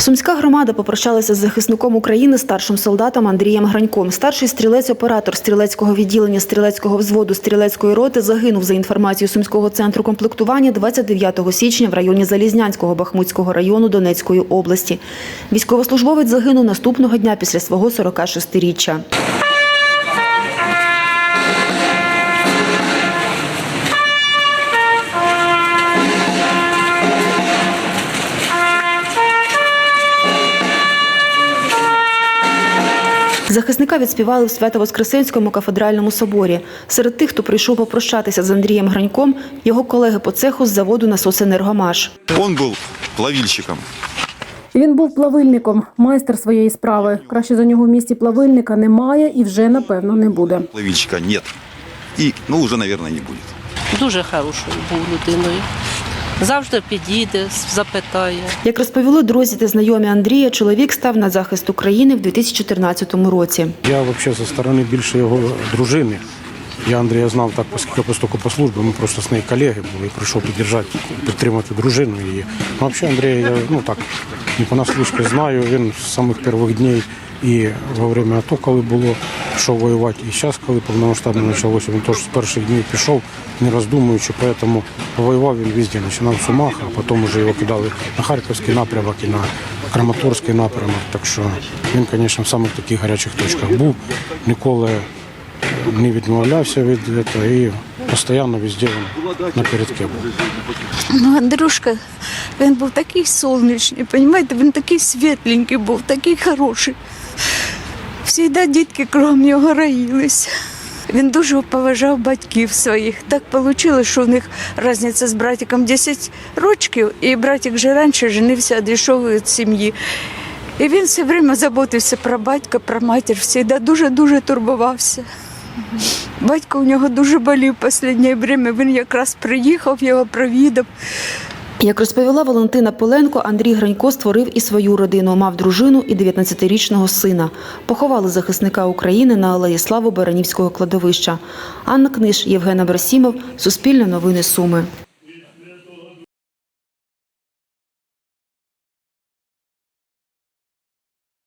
Сумська громада попрощалася з захисником України старшим солдатом Андрієм Граньком. Старший стрілець-оператор стрілецького відділення стрілецького взводу стрілецької роти загинув за інформацією Сумського центру комплектування 29 січня в районі Залізнянського Бахмутського району Донецької області. Військовослужбовець загинув наступного дня після свого 46-річчя. Захисника відспівали в Свято-Воскресенському кафедральному соборі. Серед тих, хто прийшов попрощатися з Андрієм Граньком, його колеги по цеху з заводу «Насосенергомаш». Он был плавильщиком. Він був плавильником, майстер своєї справи. Краще за нього в місті плавильника немає і вже напевно не буде. Плавильщика нет. И, ну, уже, наверное, не будет. Дуже хорошою був людиною. Завжди підійде, запитає. Як розповіли друзі та знайомі Андрія, чоловік став на захист України в 2014 році. Я взагалі зі сторони більше його дружини. Я Андрія знав так, оскільки постільки по службі, ми просто з нею колеги були, і прийшов підтримати, підтримати дружину її. Ну, взагалі Андрія, я ну так, не понаслушки знаю, він з самих перших днів і во время АТО, коли було, пішов воювати, і зараз, коли повномасштабно почалося, він теж з перших днів пішов, не роздумуючи, тому воював він везде, починав з Сумах, а потім вже його кидали на Харківський напрямок і на Краматорський напрямок. Так що він, звісно, в самих таких гарячих точках був. Ніколи не відмовлявся від цього і постійно везде він на передке був. Ну, Андрюшка, він був такий сонячний, розумієте, він такий світленький був, такий хороший. Всіда дітки крім нього раїлися. Він дуже поважав батьків своїх. Так вийшло, що в них різниця з братиком 10 років, і братик вже раніше женився, відійшов від сім'ї. І він все время заботився про батька, про матір, завжди дуже-дуже турбувався. Батько у нього дуже болів останнє время. Він якраз приїхав, його провідав. Як розповіла Валентина Поленко, Андрій Гранько створив і свою родину, мав дружину і 19-річного сина. Поховали захисника України на алеї Слави Баранівського кладовища. Анна Книж, Євгена Абрасімов, Суспільне новини Суми.